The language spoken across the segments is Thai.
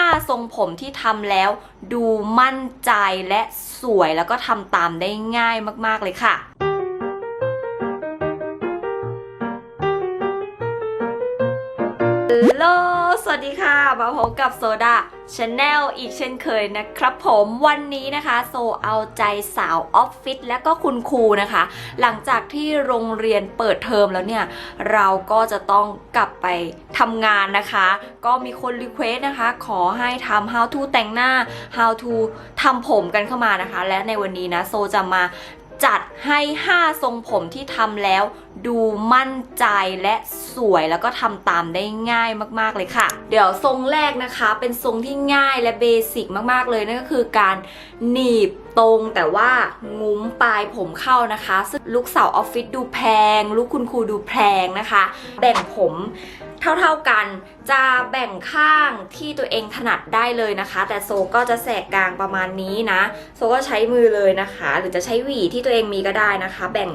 5 ทรงผมที่ทำแล้วดูมั่นใจและสวยแล้วก็ทำตามได้ง่ายมาก ๆ เลยค่ะฮัลโล สวัสดีค่ะ มาพบกับโซดาชาแนลอีกเช่นเคยนะครับผมวันนี้นะคะโซเอาใจสาวออฟฟิศและก็คุณครูนะคะ หลังจากที่โรงเรียนเปิดเทอมแล้วเนี่ย เราก็จะต้องกลับไปทำงานนะคะ ก็มีคนรีเควสนะคะ ขอให้ทำ how to แต่งหน้า how to ทำผมกันเข้ามานะคะ และในวันนี้นะโซจะมา จัดให้ 5 ทรงผมที่ทำแล้ว ดูมั่นใจและสวยแล้วก็ทำตามได้ง่ายมากๆเลยค่ะ เดี๋ยวทรงแรกนะคะเป็นทรงที่ง่ายและเบสิกมากๆเลยนั่นก็คือการหนีบตรงแต่ว่างุ้มปลายผมเข้านะคะซึ่งลูกสาวออฟฟิศดูแพงลูกคุณครูดูแพงนะคะ แบ่งผม เท่าๆกันจะแบ่งข้างที่ตัวเองถนัดได้เลยนะคะ แต่โซก็จะแสกกลางประมาณนี้นะ โซก็ใช้มือเลยนะคะ หรือจะใช้หวีที่ตัวเองมีก็ได้นะคะ แบ่ง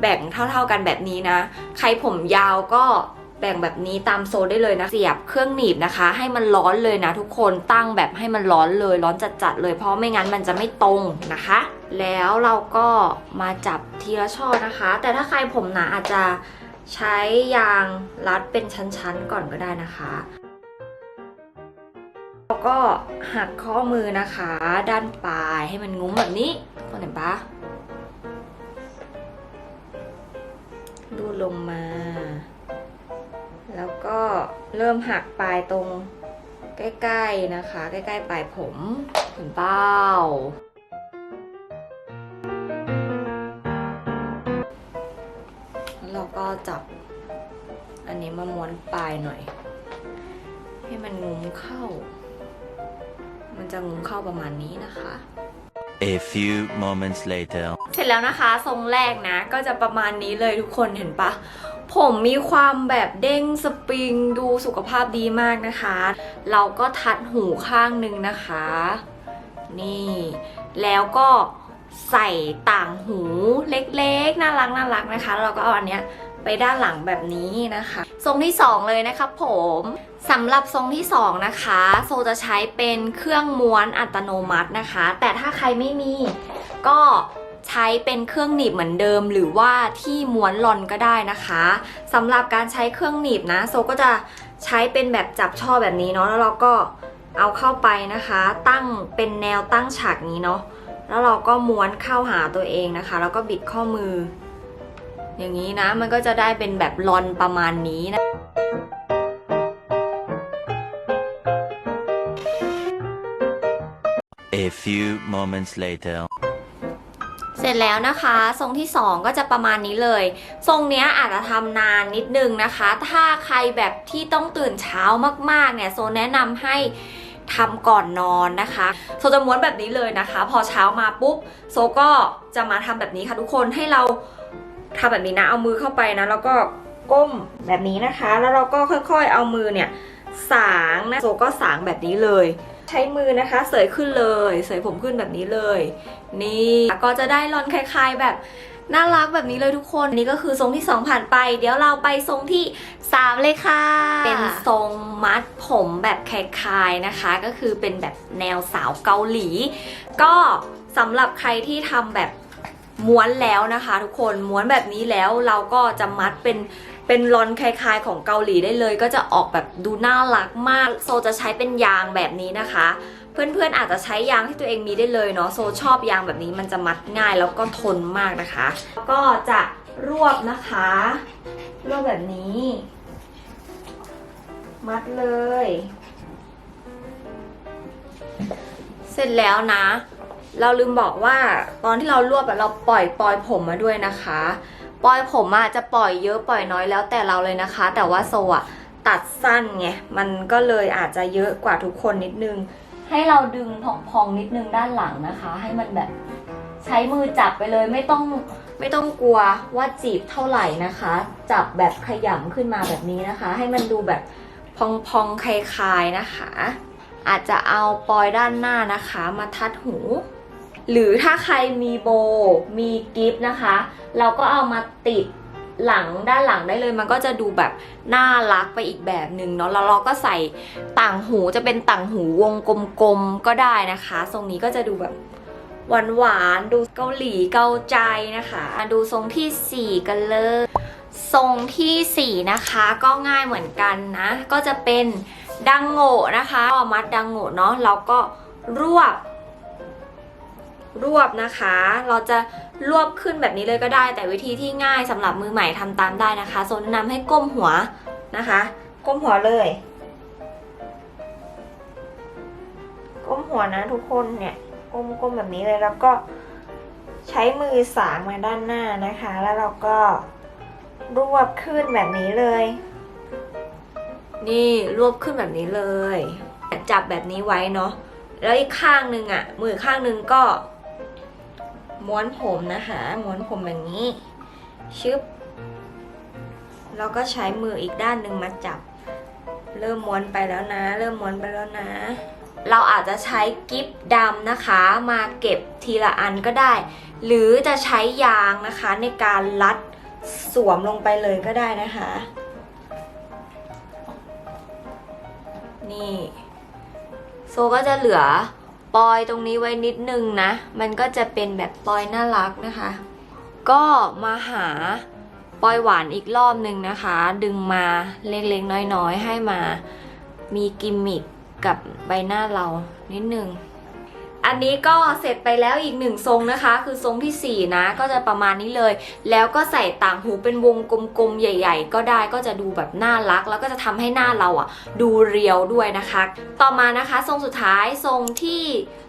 แบ่งเท่า ๆกันแบบนี้นะ ใครผมยาวก็แบ่งแบบนี้ตามโซนได้เลยนะ เสียบเครื่องหนีบนะคะ ให้มันร้อนเลยนะ ทุกคนตั้งแบบให้มันร้อนเลย ร้อนจัดๆเลยเพราะไม่งั้นมันจะไม่ตรงนะคะ แล้วเราก็มาจับทีละช่อนะคะ แต่ถ้าใครผมหนาอาจจะ ใช้ยางรัดเป็นชั้นๆก่อนก็ได้นะคะแล้วก็หักข้อมือนะคะ ด้านปลายให้มันงุ้มแบบนี้คนเห็นปะรูลงมา แล้วก็เริ่มหักปลายตรงใกล้ ๆ นะคะ ใกล้ ๆ ปลายผมเห็นเป้า จับ อันนี้มาม้วนปลายหน่อย ให้มันงุ้มเข้า มันจะงุ้มเข้าประมาณนี้นะคะ A few moments later. เสร็จแล้วนะคะทรงแรกนะ ก็จะประมาณนี้เลยทุกคนเห็นปะ ผมมีความแบบเด้งสปริงดูสุขภาพดีมากนะคะ เราก็ทัดหูข้างหนึ่งนะคะ นี่ แล้วก็ใส่ต่างหูเล็กๆ น่ารักน่ารักนะคะแล้วเราก็เอาอันเนี้ย ไปด้านหลังแบบนี้นะคะ ทรงที่ 2 เลยนะคะผมสำหรับทรงที่ 2 นะคะ โซจะใช้เป็นเครื่องม้วนอัตโนมัตินะคะ แต่ถ้าใครไม่มีก็ใช้เป็นเครื่องหนีบเหมือนเดิม หรือว่าที่ม้วนลอนก็ได้นะคะสำหรับการใช้เครื่องหนีบนะ โซก็จะใช้เป็นแบบจับช่อแบบนี้เนาะแล้วเราก็เอาเข้าไปนะคะ ตั้งเป็นแนวตั้งฉากนี้เนาะแล้วเราก็ม้วนเข้าหาตัวเองนะคะ แล้วก็บิดข้อมือ อย่างนี้นะมันก็จะได้เป็นแบบลอนประมาณนี้นะ A few moments later. เสร็จแล้วนะคะ ทรงที่ 2 ก็จะประมาณนี้เลย ทรงเนี้ยอาจจะทำนานนิดนึงนะคะ ถ้าใครแบบที่ต้องตื่นเช้ามากๆเนี่ยโซแนะนำให้ทำก่อนนอนนะคะโซจะม้วนแบบนี้เลยนะคะ พอเช้ามาปุ๊บโซก็จะมาทำแบบนี้ค่ะทุกคนให้เรา ทำแบบนี้นะเอามือเข้าไปนะแล้วก็ก้มแบบนี้นะคะ แล้วเราก็ค่อยๆเอามือเนี่ยสางนะโซก็สางแบบนี้เลย ใช้มือนะคะเสยขึ้นเลย เสยผมขึ้นแบบนี้เลย นี่ก็จะได้รอนคล้ายๆแบบน่ารักแบบนี้เลยทุกคนนนี่ก็คือทรงที่ 2 ผ่านไป เดี๋ยวเราไปทรงที่ 3 เลยค่ะ เป็นทรงมัดผมแบบคล้ายๆนะคะ ก็คือเป็นแบบแนวสาวเกาหลี ก็สำหรับใครที่ทำแบบ ม้วนแล้วนะคะ ทุกคนม้วนแบบนี้แล้วเราก็จะมัดเป็นเป็นรอนคล้ายๆของเกาหลีได้เลย ก็จะออกแบบดูน่ารักมาก โซจะใช้เป็นยางแบบนี้นะคะ เพื่อนๆอาจจะใช้ยางที่ตัวเองมีได้เลยเนาะโซชอบยางแบบนี้มันจะมัดง่ายแล้วก็ทนมากนะคะ ก็จะรวบนะคะ รวบแบบนี้ มัดเลย เสร็จแล้วนะ เราลืมบอกว่าตอนที่เรารวบเราปล่อยปล่อยผมมาด้วยนะคะ ปล่อยผมอะจะปล่อยเยอะปล่อยน้อยแล้วแต่เราเลยนะคะ แต่ว่าโซอะตัดสั้นไงมันก็เลยอาจจะเยอะกว่าทุกคนนิดนึง ให้เราดึงพองๆนิดนึงด้านหลังนะคะ ให้มันแบบใช้มือจับไปเลยไม่ต้องไม่ต้องกลัวว่าจีบเท่าไหร่นะคะ จับแบบขยำขึ้นมาแบบนี้นะคะ ให้มันดูแบบพองๆคลายๆนะคะ อาจจะเอาปลอยด้านหน้านะคะ มาทัดหู หรือถ้าใครมีโบ มีกิฟต์นะคะ เราก็เอามาติดหลังด้านหลังได้เลยมันก็จะดูแบบน่ารักไปอีกแบบหนึ่งเนาะแล้วเราก็ใส่ต่างหูจะเป็นต่างหูวงกลมๆก็ได้นะคะ ทรงนี้ก็จะดูแบบหวานๆดูเกาหลีเกาใจนะคะดูทรงทีสี่4 กันเลยทรงทีสี่ 4 นะคะก็ง่ายเหมือนกันนะ ก็จะเป็นดังโง่นะคะมัดดังโง่เนาะเราก็รวบ รวบนะคะ เราจะรวบขึ้นแบบนี้เลยก็ได้ แต่วิธีที่ง่ายสำหรับมือใหม่ทำตามได้นะคะโซนแนะนำให้ก้มหัวนะคะ ก้มหัวเลย ก้มหัวนะทุกคนเนี่ยก้มก้มแบบนี้เลยแล้วก็ใช้มือสางมาด้านหน้านะคะ แล้วเราก็รวบขึ้นแบบนี้เลย นี่รวบขึ้นแบบนี้เลย จับแบบนี้ไว้เนาะแล้วอีกข้างหนึ่งอะ่ะ มือข้างหนึ่งก็ ม้วนผมนะคะม้วนผมแบบนี้ ชึบ แล้วก็ใช้มืออีกด้านหนึ่งมาจับ เริ่มม้วนไปแล้วนะ เริ่มม้วนไปแล้วนะ เราอาจจะใช้กิฟดำนะคะ มาเก็บทีละอันก็ได้ หรือจะใช้ยางนะคะในการรัดสวมลงไปเลยก็ได้นะคะ นี่ โซก็จะเหลือ ปอยตรงนี้ไว้นิดนึงนะ มันก็จะเป็นแบบปอยน่ารักนะคะ ก็มาหาปอยหวานอีกรอบหนึ่งนะคะ ดึงมาเล็กๆน้อยๆ ให้มา มีกิมมิคกับใบหน้าเรานิดนึง อันนี้ก็เสร็จไปแล้วอีกหนึ่งทรงนะคะ คือทรงทีสี่ 4 นะ ก็จะประมาณนี้เลย แล้วก็ใส่ต่างหูเป็นวงกลมๆใหญ่ ๆ ก็ได้ก็จะดูแบบน่ารัก แล้วก็จะทำให้หน้าเราอะ ดูเรียวด้วยนะคะ ต่อมานะคะทรงสุดท้ายทรงที่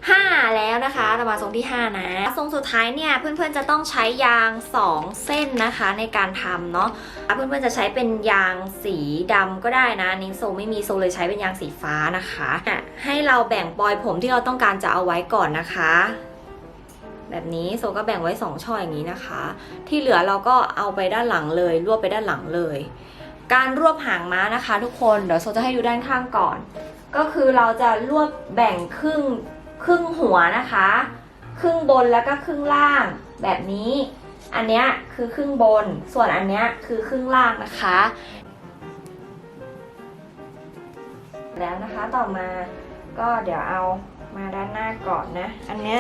5 แล้วนะคะต่อมาทรงที่ 5 นะทรงสุดท้ายเนี่ยเพื่อนๆจะต้องใช้ยาง 2 เส้นนะคะในการทำเนาะเพื่อนๆจะใช้เป็นยางสีดำก็ได้นะอันนี้โซไม่มีโซเลยใช้เป็นยางสีฟ้านะคะอะให้เราแบ่งปลอยผมที่เราต้องการจะเอาไว้ก่อนนะคะ แบบนี้โซก็แบ่งไว้2ช่ออย่างนี้นะคะ ที่เหลือเราก็เอาไปด้านหลังเลย รวบไปด้านหลังเลย การรวบหางม้านะคะ ทุกคนเดี๋ยวโซจะให้ดูด้านข้างก่อน ก็คือเราจะรวบแบ่งครึ่งครึ่งหัวนะคะ ครึ่งบนแล้วก็ครึ่งล่างแบบนี้ อันเนี้ยคือครึ่งบน ส่วนอันเนี้ยคือครึ่งล่างนะคะ แล้วนะคะต่อมาก็เดี๋ยวเอา มาด้านหน้าก่อนนะ อันเนี้ย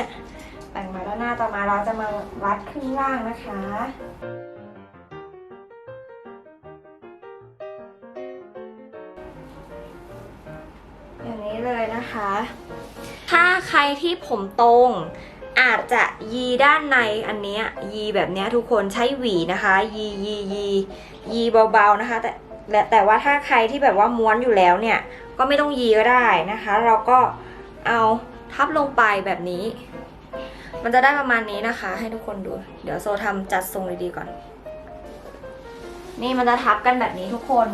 แบ่งมาด้านหน้าต่อมาเราจะมาวัดครึ่งล่างนะคะอย่างนี้เลยนะคะ ถ้าใครที่ผมตรงอาจจะยีด้านในอันเนี้ยยีแบบเนี้ยทุกคนใช้หวีนะคะ ยียียียีเบาๆนะคะ แต่และแต่ว่าถ้าใครที่แบบว่าม้วนอยู่แล้วเนี่ย ก็ไม่ต้องยีก็ได้นะคะ เราก็ เอาทับลงไปแบบนี้ มันจะได้ประมาณนี้นะคะ ให้ทุกคนดู เดี๋ยวโซทำจัดทรงดีๆก่อน นี่มันจะทับกันแบบนี้ทุกคน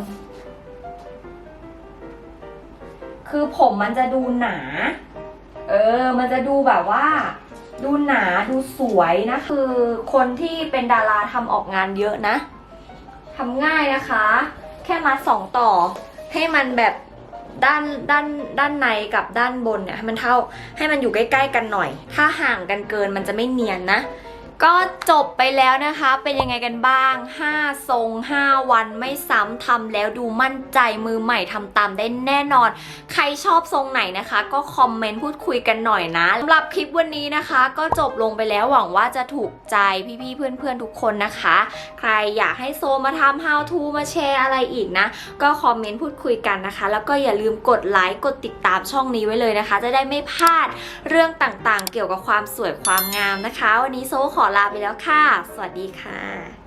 คือผมมันจะดูหนา เออ มันจะดูแบบว่า ดูหนาดูสวยนะ คือคนที่เป็นดาราทำออกงานเยอะนะทำง่ายนะคะ แค่มัดสองต่อให้มันแบบ ด้านด้านด้านในกับด้านบนเนี่ยให้มันเท่าให้มันอยู่ใกล้ ๆ กันหน่อย ถ้าห่างกันเกินมันจะไม่เนียนนะ ก็จบไปแล้วนะคะ เป็นยังไงกันบ้าง 5 ทรง 5 วันไม่ซ้ำทำแล้วดูมั่นใจมือใหม่ทำตามได้แน่นอน ใครชอบทรงไหนนะคะ ก็คอมเมนต์พูดคุยกันหน่อยนะสำหรับคลิปวันนี้นะคะ ก็จบลงไปแล้วหวังว่าจะถูกใจพี่ๆเพื่อนๆทุกคนนะคะ ใครอยากให้โซมาทำ how to มาแชร์อะไรอีกนะ ก็คอมเมนต์พูดคุยกันนะคะ แล้วก็อย่าลืมกดไลค์กดติดตามช่องนี้ไว้เลยนะคะ จะได้ไม่พลาดเรื่องต่างๆ เกี่ยวกับความสวยความงามนะคะ วันนี้โซขอขอลาไปแล้วค่ะ สวัสดีค่ะ